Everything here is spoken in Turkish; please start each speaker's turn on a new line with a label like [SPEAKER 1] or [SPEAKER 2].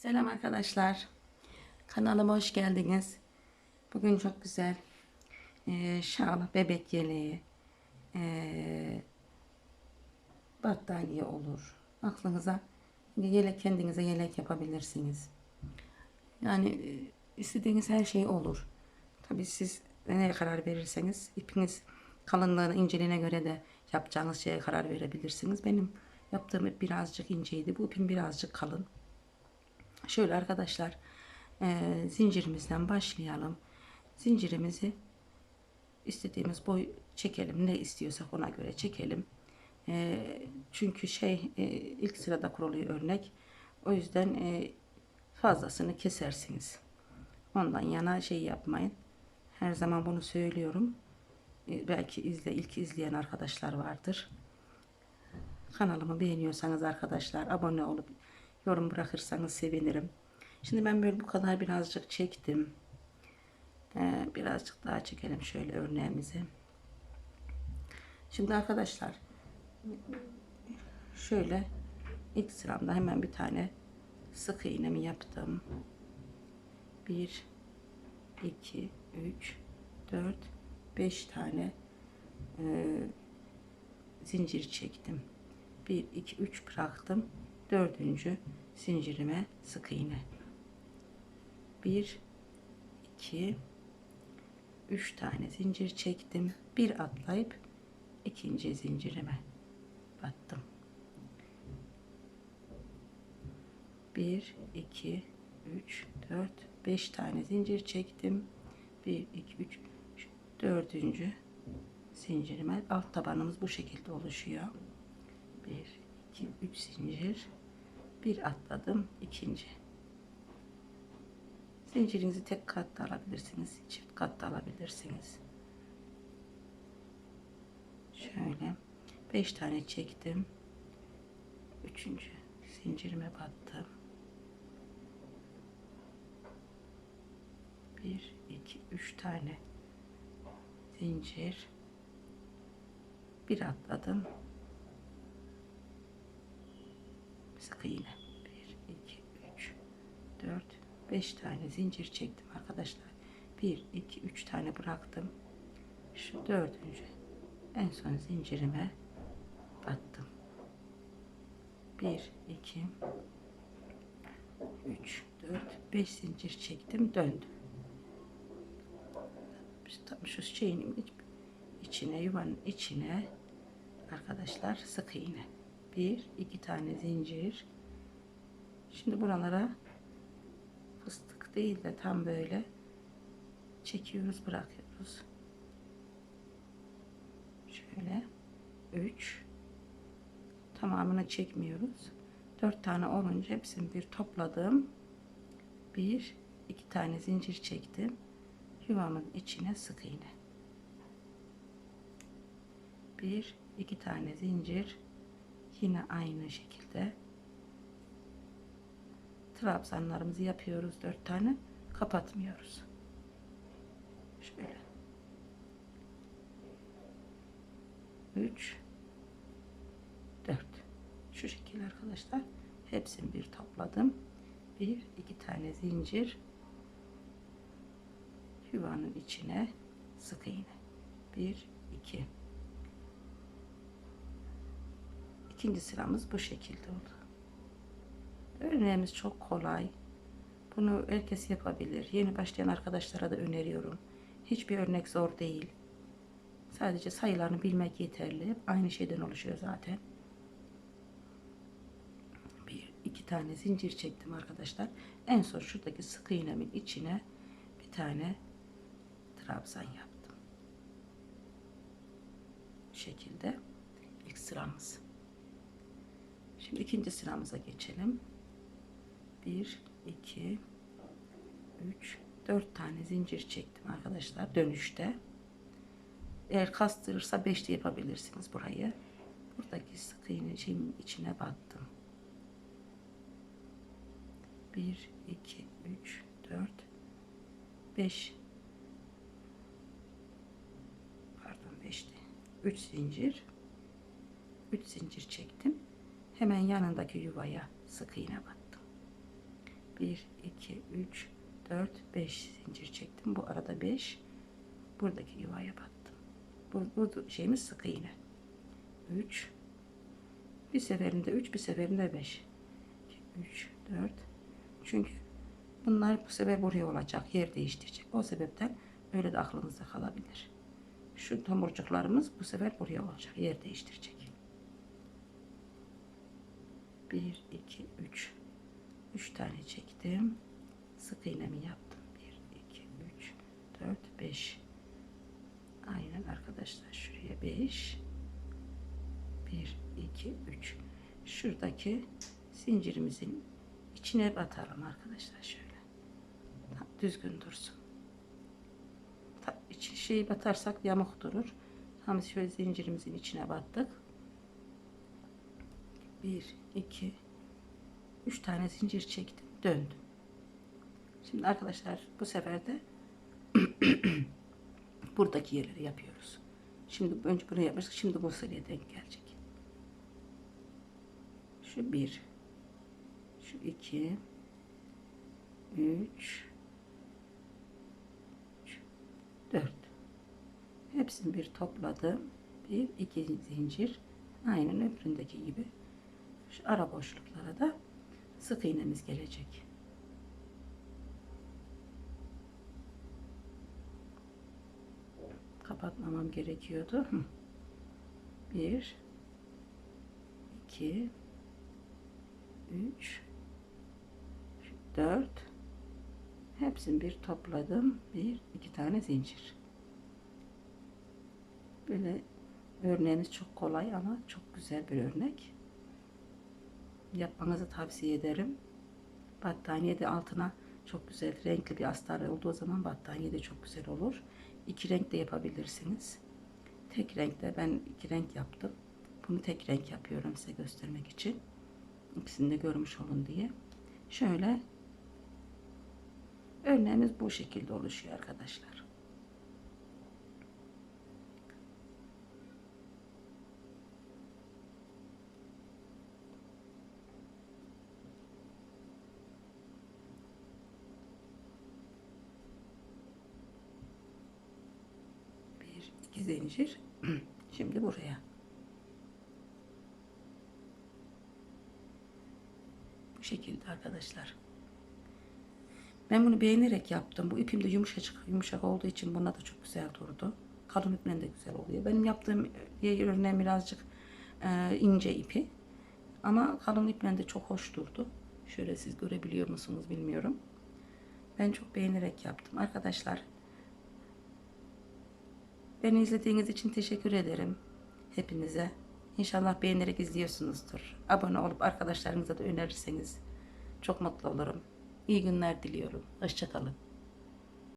[SPEAKER 1] Selam arkadaşlar. Kanalıma hoş geldiniz. Bugün çok güzel eee şal, bebek yeleği, eee, battaniye olur. Aklınıza yelek kendinize yelek yapabilirsiniz. Yani eee, istediğiniz her şey olur. Tabii siz neye karar verirseniz ipiniz kalınlığına, inceliğine göre de yapacağınız şeye karar verebilirsiniz. Benim yaptığım ip birazcık inceydi. Bu ipim birazcık kalın. Şöyle arkadaşlar eee, zincirimizden başlayalım. Zincirimizi istediğimiz boy çekelim. Ne istiyorsak ona göre çekelim. Eee, çünkü şey eee, ilk sırada kuruluyor örnek. O yüzden eee, fazlasını kesersiniz. Ondan yana şey yapmayın. Her zaman bunu söylüyorum. Eee, belki izle ilk izleyen arkadaşlar vardır. Kanalımı beğeniyorsanız arkadaşlar abone olup yorum bırakırsanız sevinirim. Şimdi ben böyle bu kadar birazcık çektim. Ee, birazcık daha çekelim şöyle örneğimizi. Şimdi arkadaşlar şöyle ilk sıramda hemen bir tane sık iğnemi yaptım. 1 2 3 4 5 tane e, zincir çektim. 1 2 3 bıraktım. Dördüncü zincirime sık iğne. 1 2 3 tane zincir çektim. Bir atlayıp ikinci zincirime battım. 1 2 3 4 5 tane zincir çektim. 1 2 3 dördüncü zincirime alt tabanımız bu şekilde oluşuyor. 1 2 3 zincir bir atladım ikinci. Zincirinizi tek katta alabilirsiniz çift katta alabilirsiniz. Şöyle 5 tane çektim. Üçüncü zincirime battım. 1 2 3 tane zincir. Bir atladım sık iğne 1 2 3 4 5 tane zincir çektim arkadaşlar. 1 2 3 tane bıraktım. Şu dördüncü. En son zincirime battım. 1 2 3 4 5 zincir çektim döndüm. Tam şu şeyin içine yuvanın içine arkadaşlar sık iğne bir iki tane zincir. Şimdi buralara fıstık değil de tam böyle çekiyoruz bırakıyoruz. Şöyle 3 tamamını çekmiyoruz. 4 tane olunca hepsini bir topladım. Bir iki tane zincir çektim. Yuvamın içine sık iğne. Bir iki tane zincir yine aynı şekilde trabzanlarımızı yapıyoruz dört tane kapatmıyoruz. Şöyle. 3 4 şu şekilde arkadaşlar. Hepsini bir topladım. Bir iki tane zincir. Yuvanın içine sık iğne. 1 2 İkinci sıramız bu şekilde oldu. Örneğimiz çok kolay. Bunu herkes yapabilir. Yeni başlayan arkadaşlara da öneriyorum. Hiçbir örnek zor değil. Sadece sayılarını bilmek yeterli. Aynı şeyden oluşuyor zaten. Bir, iki tane zincir çektim arkadaşlar. En son şuradaki sık iğnemin içine bir tane trabzan yaptım. Bu şekilde ilk sıramız. Şimdi ikinci sıramıza geçelim. 1, 2, 3, 4 tane zincir çektim arkadaşlar dönüşte. Eğer kastırırsa 5 de yapabilirsiniz burayı. Buradaki sık iğne şeyin içine battım. 1, 2, 3, 4, 5 pardon 5'ti. 3 zincir 3 zincir çektim hemen yanındaki yuvaya sık iğne battım 1, 2, 3, 4, 5 zincir çektim. Bu arada 5. Buradaki yuvaya battım. Bu, bu şeyimiz sık iğne. 3. Bir seferinde 3, bir seferinde 5. 3, 4. Çünkü bunlar bu sefer buraya olacak. Yer değiştirecek. O sebepten öyle de aklınızda kalabilir. Şu tomurcuklarımız bu sefer buraya olacak. Yer değiştirecek. 1, 2, 3. 3 tane çektim. Sık iğnemi yaptım. 1, 2, 3, 4, 5. Aynen arkadaşlar. Şuraya 5. 1, 2, 3. Şuradaki zincirimizin içine batalım arkadaşlar şöyle. Tam düzgün dursun. Ta, içi şeyi batarsak yamuk durur. Tam şöyle zincirimizin içine battık. 1, 2, 3 tane zincir çektim. Döndüm. Şimdi arkadaşlar bu sefer de buradaki yerleri yapıyoruz. Şimdi önce buraya yapmıştık. Şimdi bu sıraya denk gelecek. Şu bir. Şu iki. Üç. üç, Dört. Hepsini bir topladım. Bir, iki zincir. Aynen öbüründeki gibi. Ara boşluklara da sık iğnemiz gelecek. Kapatmamam gerekiyordu. Bir, iki, üç, dört. Hepsini bir topladım. Bir, iki tane zincir. Böyle örneğimiz çok kolay ama çok güzel bir örnek. Yapmanızı tavsiye ederim. Battaniye de altına çok güzel renkli bir astar olduğu zaman battaniye de çok güzel olur. İki renk de yapabilirsiniz. Tek renkte ben iki renk yaptım. Bunu tek renk yapıyorum size göstermek için. İkisini de görmüş olun diye. Şöyle örneğimiz bu şekilde oluşuyor arkadaşlar. Bir, iki zincir. Şimdi buraya. Bu şekilde arkadaşlar. Ben bunu beğenerek yaptım. Bu ipim de yumuşacık, yumuşak olduğu için buna da çok güzel durdu. Kalın iple de güzel oluyor. Benim yaptığım diğer örneğim birazcık e, ince ipi. Ama kalın iple de çok hoş durdu. Şöyle siz görebiliyor musunuz bilmiyorum. Ben çok beğenerek yaptım. Arkadaşlar Beni izlediğiniz için teşekkür ederim. Hepinize. İnşallah beğenerek izliyorsunuzdur. Abone olup arkadaşlarınıza da önerirseniz çok mutlu olurum. İyi günler diliyorum. Hoşçakalın.